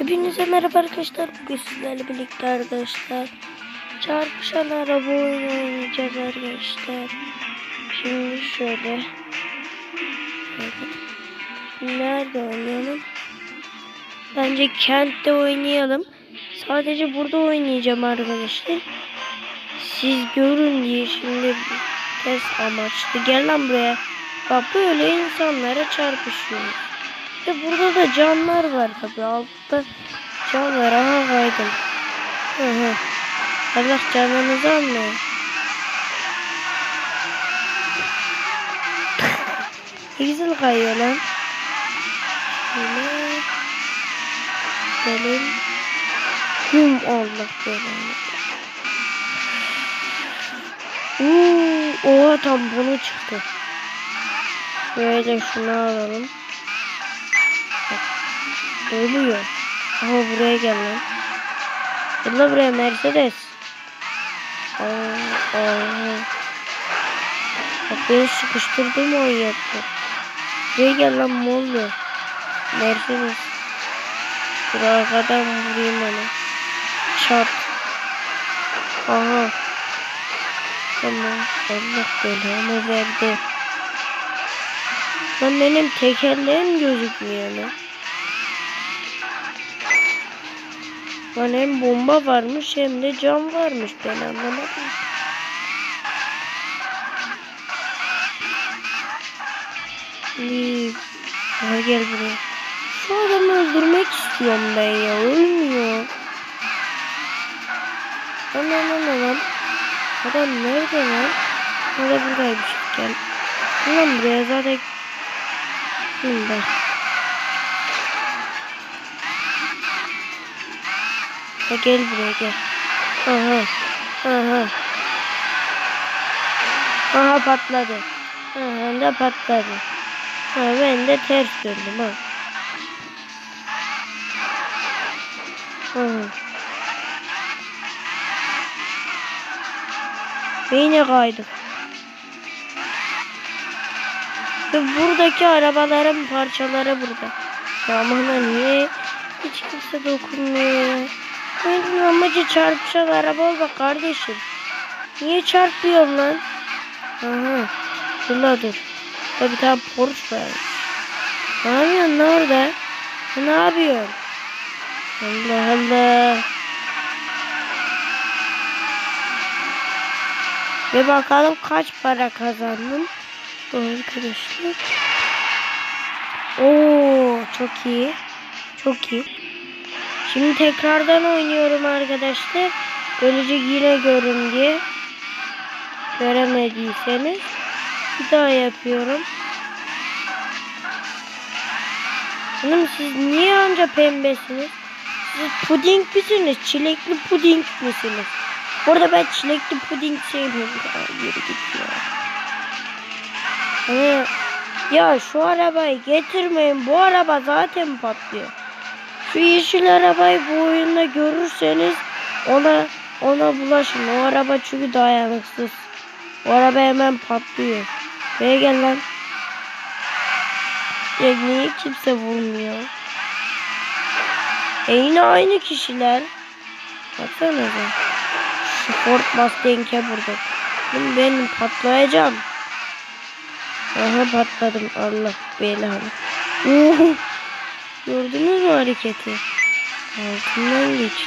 Hepinize merhaba arkadaşlar. Bugün sizlerle birlikte arkadaşlar çarpışan araba oyunu oynayacağız arkadaşlar. Şimdi şöyle. Nerede oynayalım? Bence kentte oynayalım. Sadece burada oynayacağım arkadaşlar. Siz görün diye şimdi test amaçlı. Gel lan buraya. Bak böyle insanlara çarpışıyoruz. Ve burada da canlar var tabi. Altta can var. Aha kaydım. Hı hı. Allah canınızı almayın. Ne güzel kayıyor lan. Şöyle. Benim. Hüm Allah belanı. Uuu, oha tam bunu çıktı. Böyle şunu alalım. Ölüyor. Aha buraya gel lan. Gel buraya Mercedes. Aa, aa. Bak beni sıkıştırdı mı yaptı. Buraya gel lan Mollo. Mercedes. Dur arkadan vurayım onu. Çat. Aha. Tamam. Allah belamı verdi. Lan benim tekerleğim gözükmüyor lan. Lan hem bomba varmış hem de cam varmış ben anlamadım. İyi. Ha, gel buraya. Şu adamı öldürmek istiyorum ben ya. Ölmüyor. Lan lan lan. Adam nerede lan? Nerede buradaymış. Gel. Lan buraya zaten. Şimdi. Ha, gel buraya gel. Aha. Aha. Aha patladı. Aha da patladı. Ha ben de ters döndüm ha. Aha. Yine kaydık. Ve buradaki arabaların parçaları burada. Ya bana niye hiç kimse dokunmuyor ya? Benim amacı çarpışan araba olmak kardeşim. Niye çarpıyorum lan? Aha. Dur la dur. Ya bir tane Porsche var. Ne yapıyorsun lan orada? Ne yapıyorsun? Allah Allah. Ve bakalım kaç para kazandım. Arkadaşlar. Oo çok iyi. Çok iyi. Şimdi tekrardan oynuyorum arkadaşlar. Böylece yine görün diye. Göremediyseniz. Bir daha yapıyorum. Hanım siz niye anca pembesiniz? Siz puding misiniz? Çilekli puding misiniz? Orada ben çilekli puding sevmiyorum. Yürü git ya. Ya şu arabayı getirmeyin. Bu araba zaten patlıyor. Şu yeşil arabayı bu oyunda görürseniz ona ona bulaşın. O araba çünkü dayanıksız. O araba hemen patlıyor. Buraya gel lan. Ya niye kimse vurmuyor? E yine aynı kişiler. Baksanıza. Şu Ford Mustang'e burada. Benim, benim patlayacağım. Aha patladım. Allah belanı. Gördünüz mü hareketi? Altından geçti.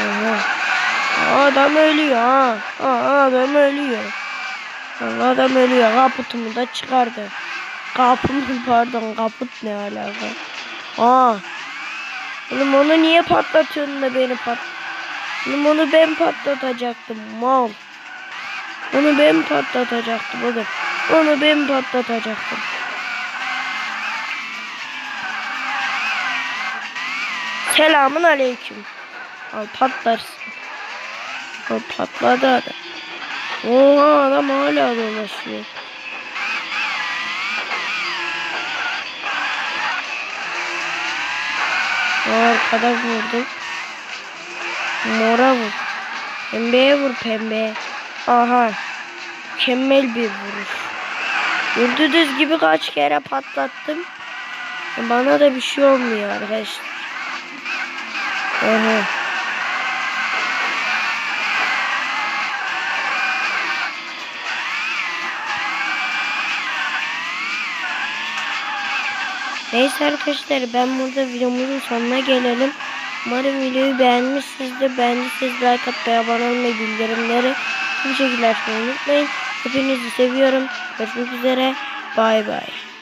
Aha. Adam ölüyor ha. Aa, adam ölüyor. Allah adam ölüyor. Kaputumu da çıkardı. Kapımı pardon kaput ne alaka? Aa. Oğlum onu niye patlatıyorsun da beni pat? Oğlum onu ben patlatacaktım mal. Onu ben patlatacaktım oğlum. Onu ben patlatacaktım. Selamun aleyküm. Al patlarsın. O patladı adam. Oha adam hala dolaşıyor. Arkada vurdum. Mora vur. Pembeye vur pembeye. Aha. Mükemmel bir vuruş. Gördüğünüz gibi kaç kere patlattım. Bana da bir şey olmuyor arkadaşlar. Aha. Neyse arkadaşlar ben burada videomuzun sonuna gelelim. Umarım videoyu beğenmişsinizdir. Beğendiyseniz like atmayı, abone olmayı, bildirimleri bu şekilde açmayı unutmayın. Hepinizi seviyorum. Görüşmek üzere. Bay bay.